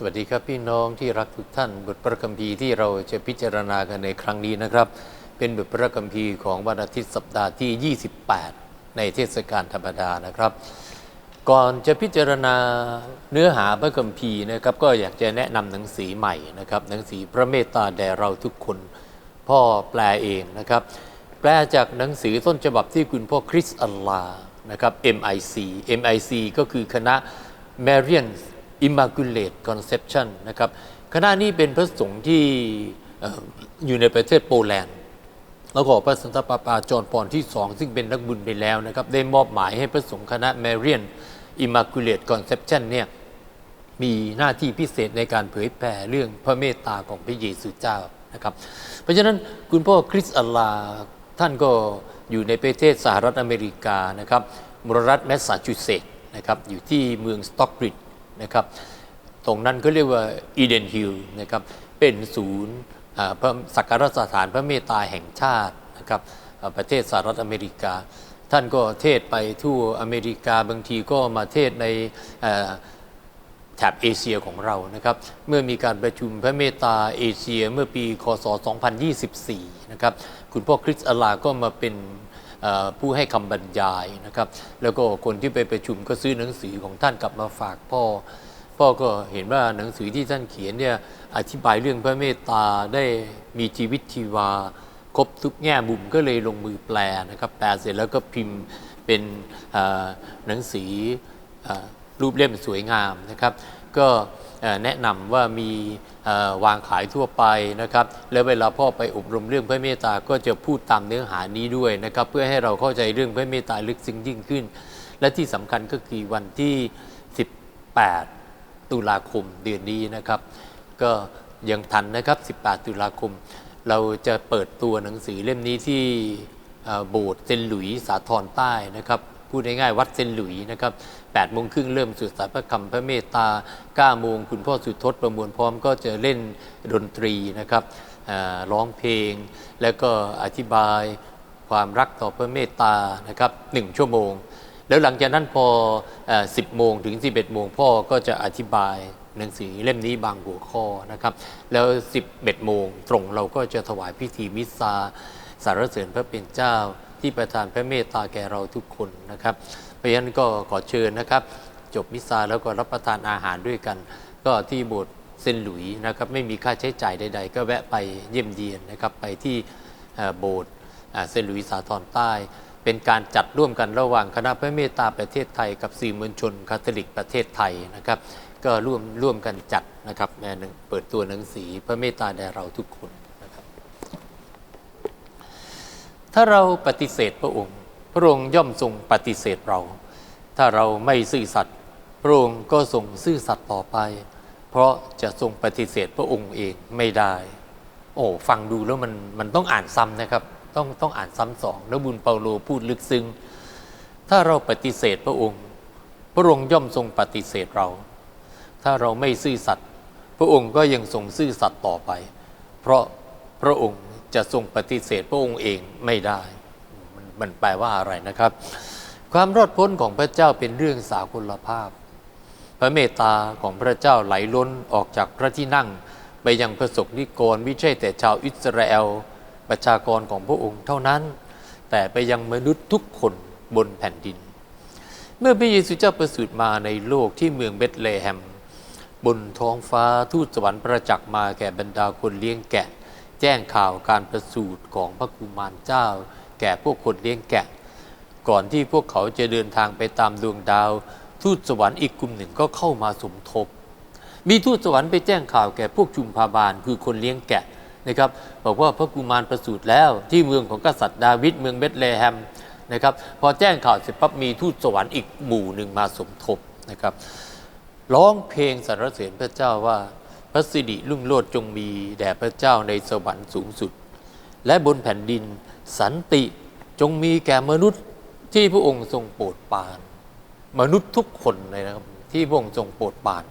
สวัสดีครับพี่น้องที่รักทุกท่าน บทประคัมภีร์ที่เราจะพิจารณากันในครั้งนี้นะครับ เป็นบทประคัมภีร์ของวันอาทิตย์สัปดาห์ที่ 28 ในเทศกาลธรรมดานะครับ ก่อนจะพิจารณาเนื้อหาพระคัมภีร์นะครับ ก็อยากจะแนะนำหนังสือใหม่นะครับ หนังสือพระเมตตาแด่เราทุกคนพ่อแปลเองนะครับ แปลจากหนังสือต้นฉบับที่คุณพ่อคริสอัลลานะครับ MIC MIC ก็คือคณะ Marian Immaculate Conception นะครับคณะนี้เป็นพระสงฆ์ที่ออยู่ในประเทศโปแลนด์แล้วก็พระสันตะปาปาจอห์นปอนที่สองซึ่งเป็นนักบุญไปแล้วนะครับ ได้มอบหมายให้พระสงฆ์คณะ Marian Immaculate Conception เนี่ยมีหน้าที่พิเศษในการเผยแผ่เรื่องพระเมตตาของพระเยซูเจ้านะครับ เพราะฉะนั้นคุณพ่อคริสอัลลาท่านก็อยู่ในประเทศสหรัฐอเมริกานะครับมรรัฐแมสซาชูเซตส์นะครับอยู่ที่เมืองสต็อกบริดจ์ นะครับ ตรงนั้นก็เรียกว่าอีเดนฮิลนะครับ เป็นศูนย์พระสักการะสถานพระเมตตาแห่งชาตินะครับประเทศสหรัฐอเมริกา ท่านก็เทศไปทั่วอเมริกาบางทีก็มาเทศในแถบเอเชียของเรานะครับ เมื่อมีการประชุมพระเมตตาเอเชียเมื่อปี คศ 2024 นะครับ คุณพ่อคริสอลาก็มาเป็น ผู้ให้คำบรรยายนะครับ แล้วก็คนที่ไปประชุมก็ซื้อหนังสือของท่านกลับมาฝากพ่อ พ่อก็เห็นว่าหนังสือที่ท่านเขียนเนี่ยอธิบายเรื่องพระเมตตาได้มีชีวิตชีวา ครบทุกแง่มุมก็เลยลงมือแปลนะครับ แปลเสร็จแล้วก็พิมพ์เป็นหนังสือรูปเล่มสวยงามนะครับ ก็ แนะนำว่ามีวางขายทั่วไปนะครับ แล้วเวลาพ่อไปอบรมเรื่องพระเมตตาก็จะพูดตามเนื้อหานี้ด้วยนะครับ เพื่อให้เราเข้าใจเรื่องพระเมตตาลึกซึ้งยิ่งขึ้น และที่สำคัญก็คือวันที่ 18 ตุลาคมเดือนนี้นะครับ ก็ยังทันนะครับ 18 ตุลาคม เราจะเปิดตัวหนังสือเล่มนี้ที่โบสถ์เซนหลุยส์สาทรใต้นะครับ พูดง่ายๆวัดเซนหลุยนะครับ8โมงครึ่งเริ่มสวดสายพระคำพระเมตตา9โมงคุณพ่อสุทธประมวลพร้อมก็จะเล่นดนตรีนะครับร้องเพลง แล้วก็อธิบายความรักต่อพระเมตตานะครับ1ชั่วโมง แล้วหลังจากนั้นพอเอ่อ10 โมงถึง 11 โมงพ่อก็จะอธิบายหนังสือเล่มนี้บางหัวข้อนะครับ แล้ว 11 โมงตรงเราก็จะถวายพิธีมิสซาสารเสริญพระเป็นเจ้า ที่ประทานพระเมตตาแก่เราทุกคนนะครับ เพราะฉะนั้นก็ขอเชิญนะครับ จบมิสซาแล้วก็รับประทานอาหารด้วยกัน ก็ที่โบสถ์เซนหลุยส์นะครับ ไม่มีค่าใช้จ่ายใด ๆ ก็แวะไปเยี่ยมเยียนนะครับ ไปที่โบสถ์เซนหลุยส์สาทรใต้ เป็นการจัดร่วมกันระหว่างคณะพระเมตตาประเทศไทยกับสื่อมวลชนคาทอลิกประเทศไทยนะครับ ก็ร่วมร่วมกันจัดนะครับแม่หนึ่งเปิดตัวหนังสือพระเมตตาแด่เราทุกคนนะครับ ถ้าเราปฏิเสธพระองค์ พระองค์ย่อมทรงปฏิเสธเรา ถ้าเราไม่ซื่อสัตย์พระองค์ก็ทรงซื่อสัตย์ต่อไป เพราะจะทรงปฏิเสธพระองค์เองไม่ได้ โอ้ฟังดูแล้วมันมันต้องอ่านซ้ำนะครับ ต้องต้องอ่านซ้ำสองแล้วบุญเปาโลพูดลึกซึ้งถ้าเราปฏิเสธพระองค์ พระองค์ย่อมทรงปฏิเสธเรา ถ้าเราไม่ซื่อสัตย์พระองค์ก็ยังทรงซื่อสัตย์ต่อไป เพราะพระองค์ จะทรงปฏิเสธพระองค์เองไม่ได้มันมันแปลว่าอะไรนะครับ ความรอดพ้นของพระเจ้าเป็นเรื่องสากลภาพ พระเมตตาของพระเจ้าไหลล้นออกจากพระที่นั่ง ไปยังประสบนิกรไม่ใช่แต่ชาวอิสราเอลประชากรของพระองค์เท่านั้น แต่ไปยังมนุษย์ทุกคนบนแผ่นดิน เมื่อพระเยซูเจ้าประสูติมาในโลกที่เมืองเบธเลเฮม บนท้องฟ้าทูตสวรรค์ประจักษ์มาแก่บรรดาคนเลี้ยงแกะ แจ้งข่าวการประสูติของพระกุมารเจ้า แก่พวกคนเลี้ยงแกะ ก่อนที่พวกเขาจะเดินทางไปตามดวงดาว ทูตสวรรค์อีกกลุ่มหนึ่งก็เข้ามาสมทบ มีทูตสวรรค์ไปแจ้งข่าวแก่พวกชุมพาบาลคือคนเลี้ยงแกะนะครับบอกว่าพระกุมารประสูติแล้วที่เมืองของกษัตริย์ดาวิดเมืองเบธเลเฮมนะครับพอแจ้งข่าวเสร็จปั๊บมีทูตสวรรค์อีกหมู่หนึ่งมาสมทบนะครับร้องเพลงสรรเสริญพระเจ้าว่า พระสิริรุ่งโรจน์จงมีแด่พระเจ้าในสวรรค์สูงสุด และบนแผ่นดินสันติจงมีแก่มนุษย์ที่พระองค์ทรงโปรดปราน มนุษย์ทุกคนเลยนะครับที่พระองค์ทรงโปรดปราน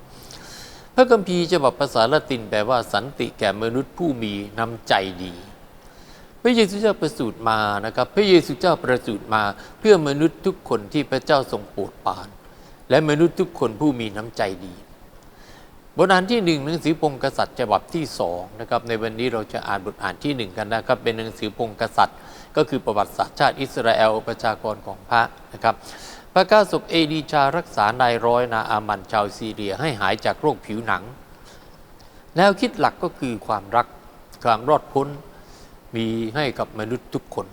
พระคัมภีร์ฉบับภาษาละตินแปลว่าสันติแก่มนุษย์ผู้มีน้ำใจดี พระเยซูเจ้าประสูติมานะครับ พระเยซูเจ้าประสูติมาเพื่อมนุษย์ทุกคนที่พระเจ้าทรงโปรดปราน และมนุษย์ทุกคนผู้มีน้ำใจดี บทอ่านที่หนึ่งหนังสือพงกษัตริย์ฉบับที่สองนะครับในวันนี้เราจะอ่านบทอ่านที่หนึ่งกันนะครับเป็นหนังสือพงกษัตริย์ ก็คือประวัติศาสตร์ชาติอิสราเอลประชากรของพระนะครับพระกาศกเอดีชารักษานายร้อยนาอามันชาวซีเรียให้หายจากโรคผิวหนัง แนวคิดหลักก็คือความรักความรอดพ้นมีให้กับมนุษย์ทุกคน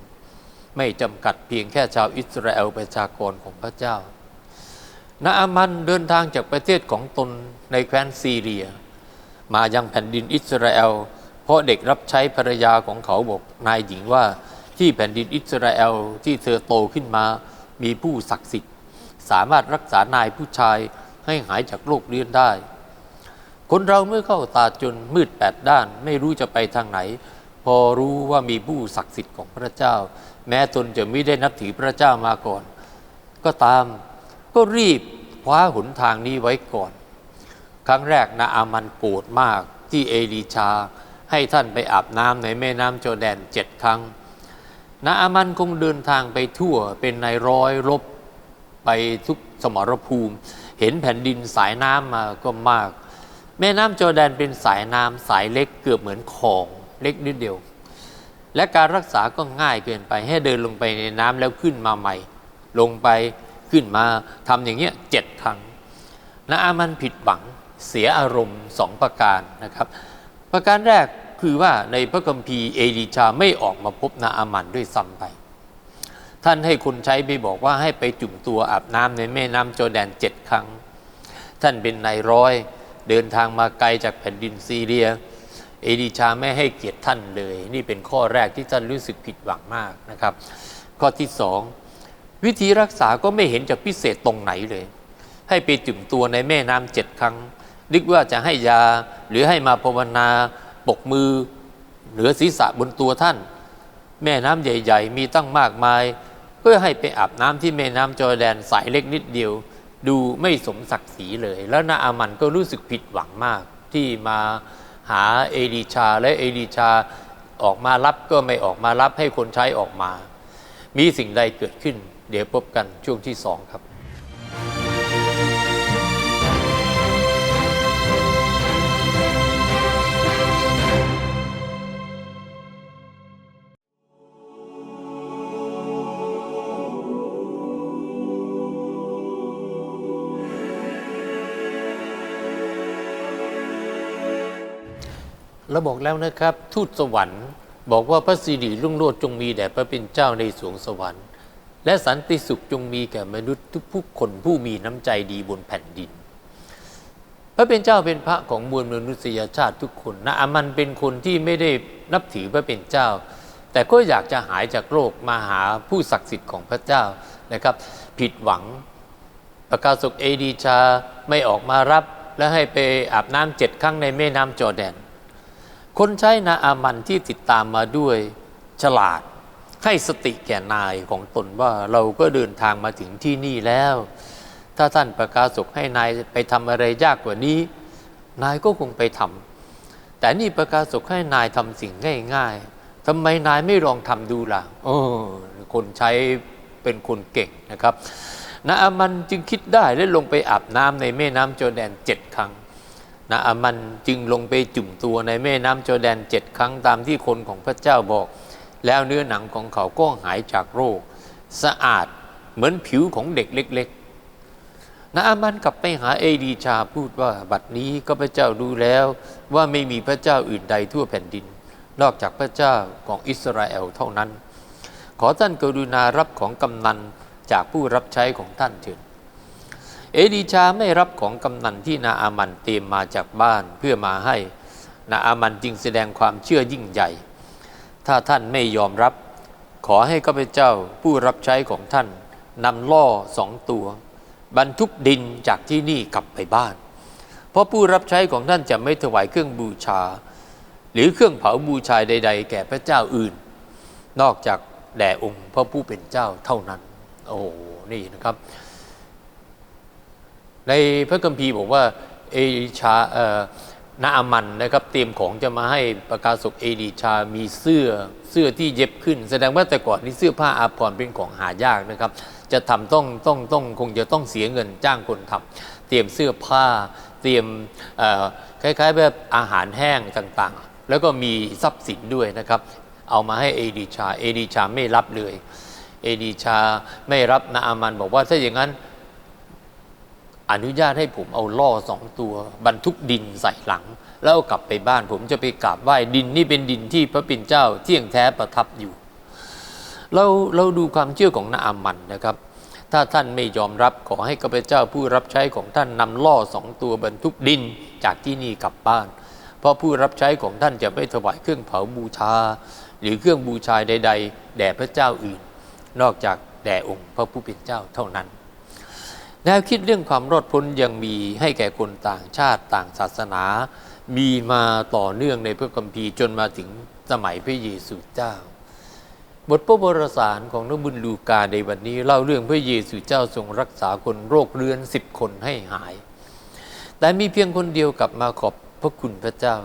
ไม่จำกัดเพียงแค่ชาวอิสราเอลประชากรของพระเจ้า นาอามันเดินทางจากประเทศของตนในแคว้นซีเรีย มายังแผ่นดินอิสราเอล เพราะเด็กรับใช้ภรรยาของเขาบอกนายหญิงว่าที่แผ่นดินอิสราเอลที่เธอโตขึ้นมามีผู้ศักดิ์สิทธิ์ สามารถรักษานายผู้ชายให้หายจากโรคเรื้อนได้ คนเราเมื่อเข้าตาจนมืดแปดด้านไม่รู้จะไปทางไหน พอรู้ว่ามีผู้ศักดิ์สิทธิ์ของพระเจ้า แม้ตนจะไม่ได้นับถือพระเจ้ามาก่อน ก็ตาม ก็รีบคว้าหนทางนี้ไว้ก่อน ครั้งแรกนาอามันโกรธมากที่เอลีชา ให้ท่านไปอาบน้ำในแม่น้ำโจอแดนเจ็ดครั้งนาอามันคงเดินทางไปทั่วเป็นนายร้อยรบไปทุกสมรภูมิ เห็นแผ่นดินสายน้ำมาก็มาก แม่น้ำโจอแดนเป็นสายน้ำสายเล็กเกือบเหมือนคลองเล็กนิดเดียว และการรักษาก็ง่ายเกินไปให้เดินลงไปในน้ำแล้วขึ้นมาใหม่ ลงไป ขึ้นมาทำอย่างเงี้ยเจ็ดครั้งนาอามันผิดหวังเสียอารมณ์สองประการนะครับ ประการแรกคือว่าในพระคัมภีร์เอลีชาไม่ออกมาพบนาอามันด้วยซ้ำไป ท่านให้คนใช้ไปบอกว่าให้ไปจุ่มตัวอาบน้ำในแม่น้ำโจอแดนเจ็ดครั้ง ท่านเป็นนายร้อย เดินทางมาไกลจากแผ่นดินซีเรีย เอลีชาไม่ให้เกียรติท่านเลย นี่เป็นข้อแรกที่ท่านรู้สึกผิดหวังมากนะครับ ข้อที่สอง วิธีรักษาก็ไม่เห็นจะพิเศษตรงไหนเลย ให้ไปจุ่มตัวในแม่น้ำเจ็ดครั้ง นึกว่าจะให้ยาหรือให้มาภาวนาปกมือ เหนือศีรษะบนตัวท่าน แม่น้ำใหญ่ ๆ มีตั้งมากมาย เพื่อให้ไปอาบน้ำที่แม่น้ำจอร์แดนสายเล็กนิดเดียว ดูไม่สมศักดิ์ศรีเลย แล้วนาอามันก็รู้สึกผิดหวังมากที่มาหาเอลีชาและเอลีชาออกมารับก็ไม่ออกมารับให้คนใช้ออกมา มีสิ่งใดเกิดขึ้น เดี๋ยวพบกันช่วงที่สองครับเราบอกแล้วนะครับ ทูตสวรรค์ บอกว่าพระสิริรุ่งโรจน์จงมีแด่พระเป็นเจ้าในสวงสวรรค์ และสันติสุขจงมีแก่มนุษย์ทุกผู้คนผู้มีน้ำใจดีบนแผ่นดิน พระเป็นเจ้าเป็นพระของมวลมนุษยชาติทุกคนนะอามันเป็นคนที่ไม่ได้นับถือพระเป็นเจ้า แต่ก็อยากจะหายจากโรคมาหาผู้ศักดิ์สิทธิ์ของพระเจ้านะครับ ผิดหวังประกาศกเอดีชาไม่ออกมารับ และให้ไปอาบน้ำเจ็ดครั้งในแม่น้ำจอแดน คนใช้นาอามันที่ติดตามมาด้วยฉลาด ให้สติแก่นายของตนว่าเราก็เดินทางมาถึงที่นี่แล้ว ถ้าท่านประกาศกให้นายไปทำอะไรยากกว่านี้ นายก็คงไปทำแต่นี่ประกาศกให้นายทำสิ่งง่ายๆทำไมนายไม่ลองทำดูล่ะโอ้คนใช้เป็นคนเก่งนะครับนาอามันจึงคิดได้และลงไปอาบน้ำในแม่น้ำโจอแดนเจ็ดครั้งนาอามันจึงลงไปจุ่มตัวในแม่น้ำจอแดนเจ็ดครั้งตามที่คนของพระเจ้าบอก แล้วเนื้อหนังของเขาก็หายจากโรค สะอาดเหมือนผิวของเด็กเล็กๆ นาอามันกลับไปหาเอดีชาพูดว่าบัดนี้ก็พระเจ้าดูแล้วว่าไม่มีพระเจ้าอื่นใดทั่วแผ่นดิน นอกจากพระเจ้าของอิสราเอลเท่านั้น ขอท่านกรุณารับของกำนันจากผู้รับใช้ของท่านเถิดเอดีชาไม่รับของกำนันที่นาอามันเตรียมมาจากบ้านเพื่อมาให้ นาอามันจึงแสดงความเชื่อยิ่งใหญ่ ถ้าท่านไม่ยอมรับ ขอให้ข้าพเจ้าผู้รับใช้ของท่านนำล่อสองตัว บรรทุกดินจากที่นี่กลับไปบ้าน เพราะผู้รับใช้ของท่านจะไม่ถวายเครื่องบูชา หรือเครื่องเผาบูชาใด ๆ แก่พระเจ้าอื่น นอกจากแด่องค์พระผู้เป็นเจ้าเท่านั้น โอ้นี่นะครับ ในพระคัมภีร์บอกว่าเอชาเอ่อ นาอามันนะครับเตรียมของจะมาให้ประกาศกเอลิชา มีเสื้อเสื้อที่เย็บขึ้น แสดงว่าแต่ก่อนนี้เสื้อผ้าอาภรณ์เป็นของหายากนะครับ จะทำต้องต้องต้องคงจะต้องเสียเงินจ้างคนทำเตรียมเสื้อผ้า เตรียมคล้ายๆแบบอาหารแห้งต่างๆ แล้วก็มีทรัพย์สินด้วยนะครับ เอามาให้เอดีชา เอดีชาไม่รับเลย เอดีชาไม่รับนาอามันบอกว่าถ้าอย่างนั้น อนุญาตให้ผมเอาล่อสองตัว บรรทุกดินใส่หลัง แล้วเอากลับไปบ้านผมจะไปกราบไหว้ดินนี่เป็นดินที่พระปิ่นเจ้าเที่ยงแท้ประทับอยู่ เราเราดูความเชื่อของนาอามันนะครับ ถ้าท่านไม่ยอมรับขอให้ข้าพเจ้าผู้รับใช้ของท่านนำล่อสองตัวบรรทุกดินจากที่นี่กลับบ้าน เพราะผู้รับใช้ของท่านจะไม่ถวายเครื่องเผาบูชา หรือเครื่องบูชาใด ๆ แด่พระเจ้าอื่น นอกจากแด่องค์พระผู้เป็นเจ้าเท่านั้น แนวคิดเรื่องความรอดพ้นยังมีให้แก่คนต่างชาติต่างศาสนา มีมาต่อเนื่องในพระคัมภีร์จนมาถึงสมัยพระเยซูเจ้า บทพระวรสารของนบุญลูกาในวันนี้เล่าเรื่องพระเยซูเจ้าทรงรักษาคนโรคเรื้อนสิบคนให้หาย แต่มีเพียงคนเดียวกลับมาขอบพระคุณพระเจ้า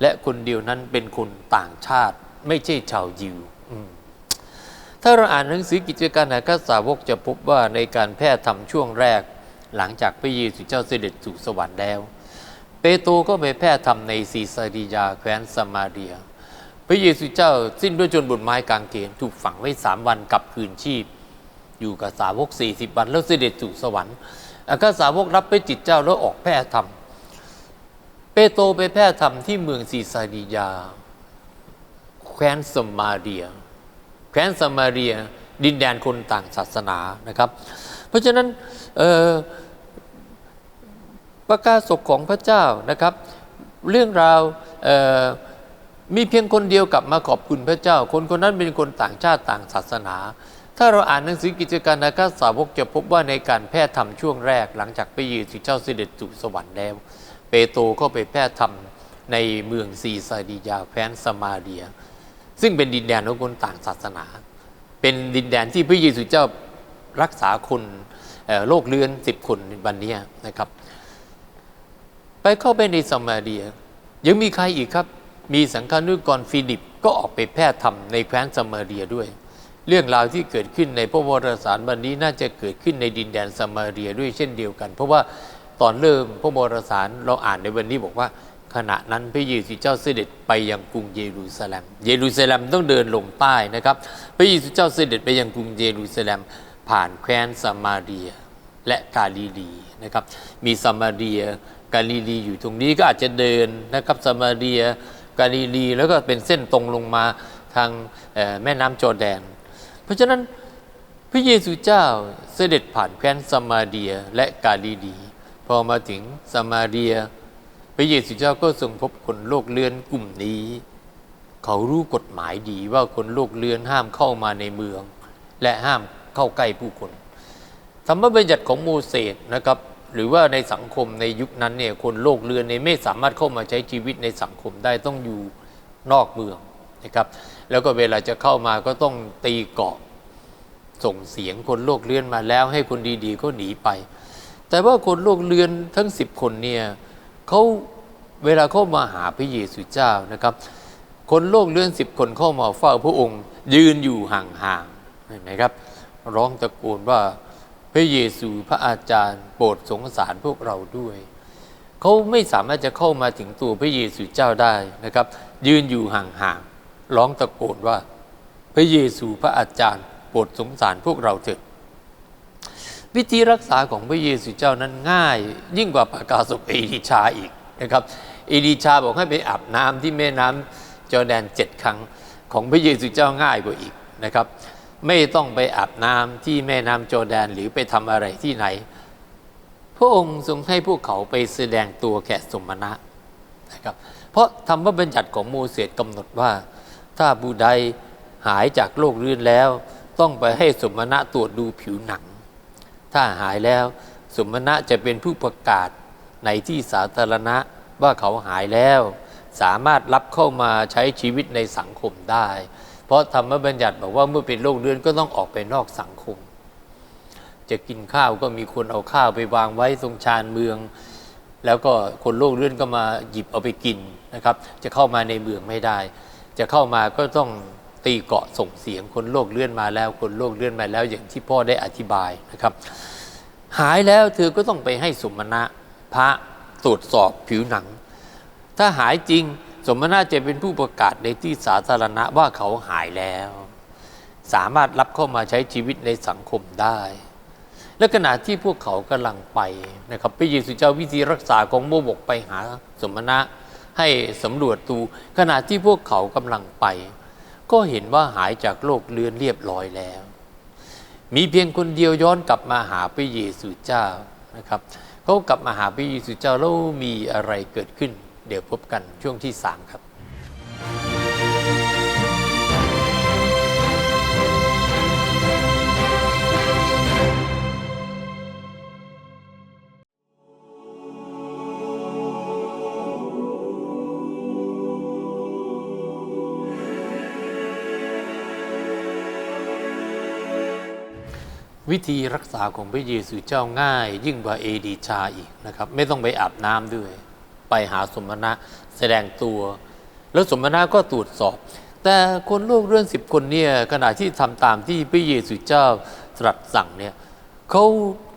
และคนเดียวนั้นเป็นคนต่างชาติไม่ใช่ชาวยิว ถ้าเราอ่านหนังสือกิจการอัครสาวกจะพบว่าในการแพทย์ทำช่วงแรก หลังจากพระเยซูเจ้าเสด็จสู่สวรรค์แล้ว เปโตรก็ไปแพทย์ทำในซีซาริยาแคว้นสมาเรีย พระเยซูเจ้าสิ้นด้วยจนบนไม้กางเขนถูกฝังไว้สามวันกลับคืนชีพ อยู่กับสาวก 40 วันแล้วเสด็จสู่สวรรค์อัครสาวกรับไปจิตเจ้าแล้วออกแพทย์ทำเปโตรไปแพทย์ทำที่เมืองซีซาริยา แคว้นสมาเรีย แคว้นสมาเรีย ดินแดนคนต่างศาสนานะครับ เพราะฉะนั้นประกาศศกของพระเจ้านะครับ เรื่องราวมีเพียงคนเดียวกลับมาขอบคุณพระเจ้า คนคนนั้นเป็นคนต่างชาติต่างศาสนา ถ้าเราอ่านหนังสือกิจการนาคาสาวกจะพบว่าในการแพทย์ทำช่วงแรก หลังจากพระเยซูเจ้าเสด็จสู่สวรรค์แล้ว เปโตรก็ไปแพทย์ทำในเมืองซีซาริยาแคว้นสมาเรีย ซึ่งเป็นดินแดนของคนต่างศาสนา เป็นดินแดนที่พระเยซูเจ้ารักษาคนโรคเรื้อนสิบคนในวันนี้นะครับ ไปเข้าไปในสมาเรีย ยังมีใครอีกครับ มีสังฆานุกรฟิลิปก็ออกไปแพทย์ธรรมในแคว้นสมาเรียด้วย เรื่องราวที่เกิดขึ้นในพระวรสารวันนี้น่าจะเกิดขึ้นในดินแดนสมาเรียด้วยเช่นเดียวกัน เพราะว่าตอนเริ่มพระวรสารเราอ่านในวันนี้บอกว่า ขณะนั้นพระเยซูเจ้าเสด็จไปยังกรุงเยรูซาเล็ม เยรูซาเล็มต้องเดินลงใต้นะครับ พระเยซูเจ้าเสด็จไปยังกรุงเยรูซาเล็ม ผ่านแคว้นสมาเรียและกาลิลีนะครับ มีสมาเรียกาลิลีอยู่ตรงนี้ก็อาจจะเดินนะครับสมาเรียกาลิลีแล้วก็เป็นเส้นตรงลงมาทางแม่น้ำจอแดน เพราะฉะนั้นพระเยซูเจ้าเสด็จผ่านแคว้นสมาเรียและกาลิลีพอมาถึงสมาเรีย พระเยซูเจ้าก็ทรงพบคนโลกเลือนกลุ่มนี้ เขารู้กฎหมายดีว่าคนโลกเลือนห้ามเข้ามาในเมือง และห้ามเข้าใกล้ผู้คนธรรมบัญญัติของโมเสสนะครับ หรือว่าในสังคมในยุคนั้นเนี่ยคนโลกเรือนเนี่ยไม่สามารถเข้ามาใช้ชีวิตในสังคมได้ต้องอยู่นอกเมืองนะครับ แล้วก็เวลาจะเข้ามาก็ต้องตีเกาะส่งเสียงคนโลกเลือนมาแล้วให้คนดีๆก็หนีไป แต่ว่าคนโลกเลือนทั้งสิบคนเนี่ย เขาเวลาเข้ามาหาพระเยซูเจ้านะครับ คนโลกเลื่อนสิบคนเข้ามาเฝ้าพระองค์ ยืนอยู่ห่างๆเห็นไหมครับ ร้องตะโกนว่าพระเยซูพระอาจารย์โปรดสงสารพวกเราด้วยเขาไม่สามารถจะเข้ามาถึงตัวพระเยซูเจ้าได้นะครับ ยืนอยู่ห่างๆร้องตะโกนว่า พระเยซูพระอาจารย์โปรดสงสารพวกเราเถิด วิธีรักษาของพระเยซูเจ้านั้นง่าย ยิ่งกว่าประกาศศพเอลิชาอีกนะครับเอลิชาบอกให้ไปอาบน้ำที่แม่น้ำจอแดนเจ็ดครั้งของพระเยซูเจ้าง่ายกว่าอีกนะครับไม่ต้องไปอาบน้ำที่แม่น้ำจอแดนหรือไปทำอะไรที่ไหน พระองค์ทรงให้พวกเขาไปแสดงตัวแก่สมณะนะครับเพราะธรรมบัญญัติของโมเสสกำหนดว่า ถ้าผู้ใดหายจากโรคเรื่นแล้ว ต้องไปให้สมณะตรวจดูผิวหนัง ถ้าหายแล้ว สมณะจะเป็นผู้ประกาศในที่สาธารณะว่าเขาหายแล้ว สามารถรับเข้ามาใช้ชีวิตในสังคมได้ เพราะธรรมบัญญัติบอกว่าเมื่อเป็นโรคเรื้อนก็ต้องออกไปนอกสังคม จะกินข้าวก็มีคนเอาข้าวไปวางไว้ตรงชานเมือง แล้วก็คนโรคเรื้อนก็มาหยิบเอาไปกินนะครับ จะเข้ามาในเมืองไม่ได้ จะเข้ามาก็ต้อง ตีเกาะส่งเสียงคนโรคเลื่อนมาแล้ว คนโรคเลื่อนมาแล้วอย่างที่พ่อได้อธิบายนะครับ หายแล้วเธอก็ต้องไปให้สมณะพระตรวจสอบผิวหนัง ถ้าหายจริงสมณะจะเป็นผู้ประกาศในที่สาธารณะว่าเขาหายแล้ว สามารถรับเข้ามาใช้ชีวิตในสังคมได้ และขณะที่พวกเขากำลังไปนะครับพระเยซูเจ้าวิธีรักษาของโมบกไปหาสมณะให้สำรวจดูขณะที่พวกเขากำลังไป ก็เห็นว่าหายจากโรคเลือนเรียบร้อยแล้ว มีเพียงคนเดียวย้อนกลับมาหาพระเยซูเจ้านะครับเขากลับมาหาพระเยซูเจ้าแล้วมีอะไรเกิดขึ้น เดี๋ยวพบกันช่วงที่สามครับ วิธีรักษาของพระเยซูเจ้าง่าย ยิ่งกว่าเอดีชาอีกนะครับ ไม่ต้องไปอาบน้ำด้วย ไปหาสมณะแสดงตัว แล้วสมณะก็ตรวจสอบ แต่คนโลกเรื่องสิบคนเนี่ยขณะที่ทำตามที่พระเยซูเจ้าตรัสสั่งเนี่ยเขา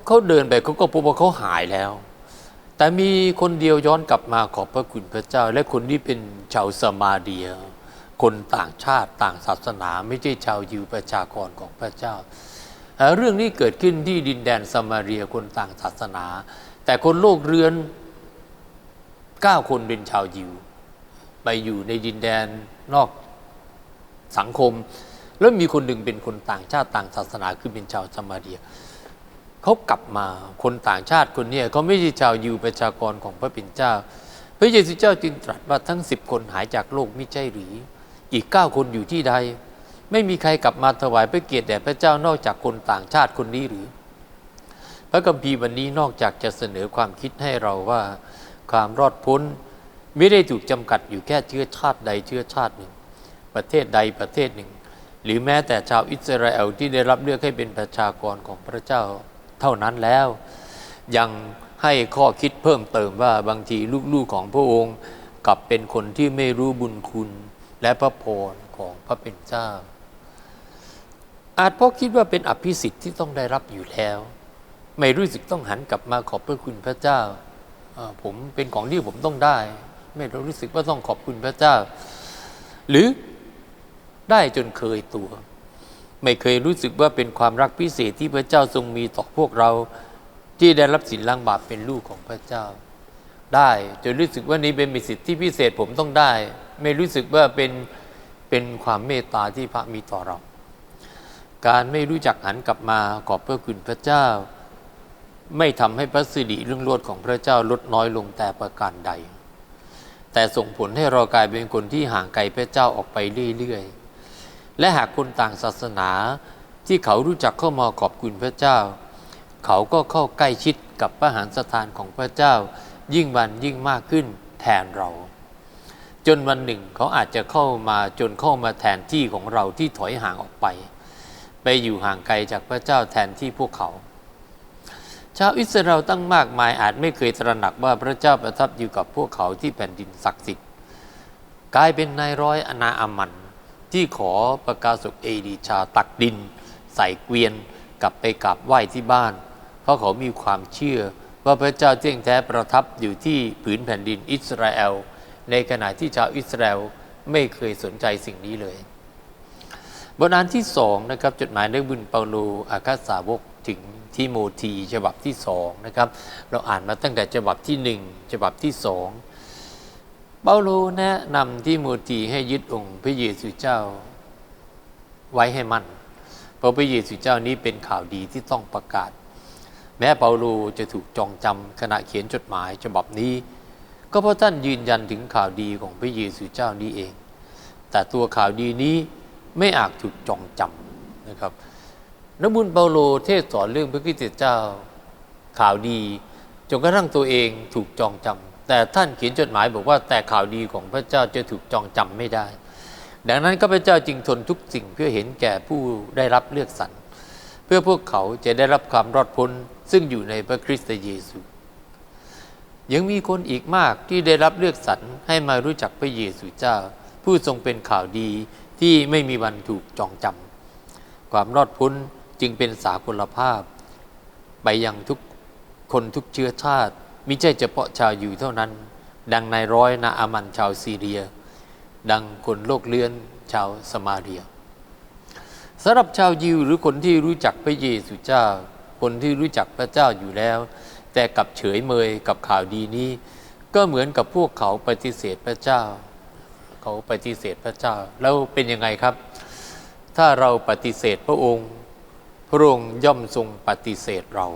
เขาเดินไปเขาก็พบว่าเขาหายแล้ว แต่มีคนเดียวย้อนกลับมาขอบพระคุณพระเจ้า และคนที่เป็นชาวสมาเดีย คนต่างชาติต่างศาสนา ไม่ใช่ชาวยิวประชากรของพระเจ้า เรื่องนี้เกิดขึ้นที่ดินแดนสมาเรียคนต่างศาสนา แต่คนโลกเรือนเก้าคนเป็นชาวยิว ไปอยู่ในดินแดนนอกสังคม แล้วมีคนหนึ่งเป็นคนต่างชาติต่างศาสนาคือเป็นชาวสมาเรียเขากลับมาคนต่างชาติคนนี้เขาไม่ใช่ชาวยิวประชากรของพระเป็นเจ้า พระเยซูเจ้าจึงตรัสว่าทั้งสิบคนหายจากโลกม่ใช่หรือ อีกเก้าคนอยู่ที่ใด ไม่มีใครกลับมาถวายพระเกียรติแด่พระเจ้านอกจากคนต่างชาติคนนี้หรือ พระคัมภีร์วันนี้นอกจากจะเสนอความคิดให้เราว่าความรอดพ้นไม่ได้ถูกจำกัดอยู่แค่เชื้อชาติใดเชื้อชาติหนึ่ง ประเทศใดประเทศหนึ่ง หรือแม้แต่ชาวอิสราเอลที่ได้รับเลือกให้เป็นประชากรของพระเจ้าเท่านั้นแล้ว ยังให้ข้อคิดเพิ่มเติมว่าบางทีลูกๆของพระองค์กลับเป็นคนที่ไม่รู้บุญคุณและพระพรของพระเป็นเจ้า อาจเพราะคิดว่าเป็นอภิสิทธิ์ที่ต้องได้รับอยู่แล้ว ไม่รู้สึกต้องหันกลับมาขอบพระคุณพระเจ้า ผมเป็นของที่ผมต้องได้ ไม่รู้สึกว่าต้องขอบคุณพระเจ้า หรือได้จนเคยตัว ไม่เคยรู้สึกว่าเป็นความรักพิเศษที่พระเจ้าทรงมีต่อพวกเรา ที่ได้รับสินล้างบาปเป็นลูกของพระเจ้า ได้จนรู้สึกว่านี้เป็นสิทธิที่พิเศษผมต้องได้ ไม่รู้สึกว่าเป็นเป็นความเมตตาที่พระมีต่อเรา การไม่รู้จักหันกลับมาขอบพระคุณพระเจ้า ไม่ทำให้พระสิริเรื่องโลดของพระเจ้าลดน้อยลงแต่ประการใด แต่ส่งผลให้เรากลายเป็นคนที่ห่างไกลพระเจ้าออกไปเรื่อยๆ และหากคนต่างศาสนาที่เขารู้จักเข้ามาขอบคุณพระเจ้า เขาก็เข้าใกล้ชิดกับพระหฤสถานของพระเจ้า ยิ่งวันยิ่งมากขึ้นแทนเรา จนวันหนึ่งเขาอาจจะเข้ามาจนเข้ามาแทนที่ของเราที่ถอยห่างออกไป ไปอยู่ห่างไกลจากพระเจ้าแทนที่พวกเขา ชาวอิสราเอลตั้งมากมายอาจไม่เคยตระหนักว่าพระเจ้าประทับอยู่กับพวกเขาที่แผ่นดินศักดิ์สิทธิ์กลายเป็นนายร้อยอนาอามันที่ขอประกาศุกเอดีชาตักดิน ใส่เกวียนกลับไปกราบไหว้ที่บ้าน เพราะเขามีความเชื่อว่าพระเจ้าเที่ยงแท้ประทับอยู่ที่ผืนแผ่นดินอิสราเอล ในขณะที่ชาวอิสราเอลไม่เคยสนใจสิ่งนี้เลย บทอ่านที่สองนะครับจดหมายในบุญเปาโลอาคาสาวกถึงทิโมธีฉบับที่สองนะครับเราอ่านมาตั้งแต่ฉบับที่หนึ่งฉบับที่สองเปาโลแนะนำทิโมธีให้ยึดองค์พระเยซูเจ้าไว้ให้มั่นเพราะพระเยซูเจ้านี้เป็นข่าวดีที่ต้องประกาศ แม้เปาโลจะถูกจองจำขณะเขียนจดหมายฉบับนี้ ก็เพราะท่านยืนยันถึงข่าวดีของพระเยซูเจ้านี้เอง แต่ตัวข่าวดีนี้ ไม่อาจถูกจองจำนะครับนักบุญเปาโลเทศสอนเรื่องพระคริสต์เจ้าข่าวดีจนกระทั่งตัวเองถูกจองจำแต่ท่านเขียนจดหมายบอกว่าแต่ข่าวดีของพระเจ้าจะถูกจองจำไม่ได้ ดังนั้นข้าพเจ้าจึงทนทุกสิ่งเพื่อเห็นแก่ผู้ได้รับเลือกสรรเพื่อพวกเขาจะได้รับความรอดพ้นซึ่งอยู่ในพระคริสต์เยซู ยังมีคนอีกมากที่ได้รับเลือกสรรให้มารู้จักพระเยซูเจ้า ผู้ทรงเป็นข่าวดี ที่ไม่มีวันถูกจองจำความรอดพ้นจึงเป็นสากลภาพ ไปยังทุกคนทุกเชื้อชาติมิใช่เฉพาะชาวยิวเท่านั้น ดังนายร้อยนาอามันชาวซีเรีย ดังคนโลกเลื่อนชาวสมาเรียสำหรับชาวยิวหรือคนที่รู้จักพระเยซูเจ้า คนที่รู้จักพระเจ้าอยู่แล้ว แต่กับเฉยเมยกับข่าวดีนี้ ก็เหมือนกับพวกเขาปฏิเสธพระเจ้า เขาปฏิเสธพระเจ้า แล้วเป็นยังไงครับ ถ้าเราปฏิเสธพระองค์ พระองค์ย่อมทรงปฏิเสธเรา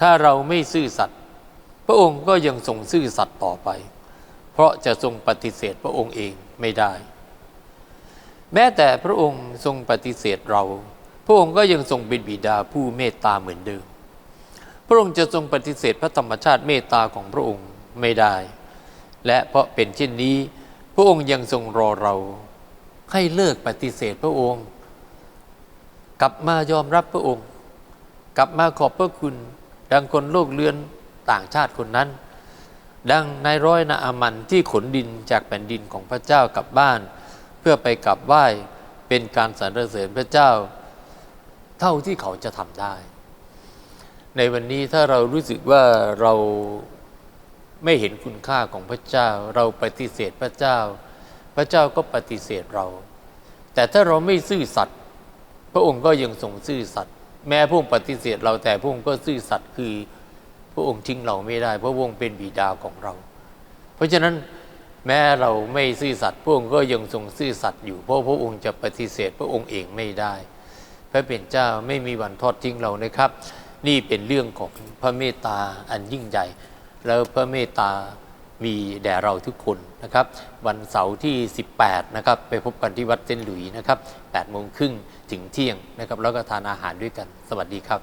ถ้าเราไม่ซื่อสัตย์พระองค์ก็ยังทรงซื่อสัตย์ต่อไป เพราะจะทรงปฏิเสธพระองค์เองไม่ได้ แม้แต่พระองค์ทรงปฏิเสธเรา พระองค์ก็ยังทรงเป็นบิดาผู้เมตตาเหมือนเดิมพระองค์จะทรงปฏิเสธพระธรรมชาติเมตตาของพระองค์ไม่ได้ และเพราะเป็นเช่นนี้ พระองค์ยังทรงรอเรา ให้เลิกปฏิเสธพระองค์ กลับมายอมรับพระองค์ กลับมาขอบพระคุณ ดังคนโลกเลือนต่างชาติคนนั้น ดังนายร้อยนาอามันที่ขนดินจากแผ่นดินของพระเจ้ากลับบ้าน เพื่อไปกลับไหว้เป็นการสรรเสริญพระเจ้า เท่าที่เขาจะทำได้ ในวันนี้ถ้าเรารู้สึกว่าเรา ไม่เห็นคุณค่าของพระเจ้า เราปฏิเสธพระเจ้า พระเจ้าก็ปฏิเสธเรา แต่ถ้าเราไม่ซื่อสัตย์พระองค์ก็ยังทรงซื่อสัตย์แม้พระองค์ปฏิเสธเราแต่พระองค์ก็ซื่อสัตย์คือ พระองค์ทิ้งเราไม่ได้เพราะพระองค์เป็นบิดาของเรา เพราะฉะนั้นแม้เราไม่ซื่อสัตย์พระองค์ก็ยังทรงซื่อสัตย์อยู่เพราะพระองค์จะปฏิเสธพระองค์เองไม่ได้ พระเป็นเจ้าไม่มีวันทอดทิ้งเรานะครับ นี่เป็นเรื่องของพระเมตตาอันยิ่งใหญ่ แล้วพระเมตตามีแด่เราทุกคนนะครับ วันเสาร์ที่ 18 นะครับ ไปพบกันที่วัดเซนหลุยนะครับ8โมงครึ่งถึงเที่ยงนะครับ แล้วก็ทานอาหารด้วยกัน สวัสดีครับ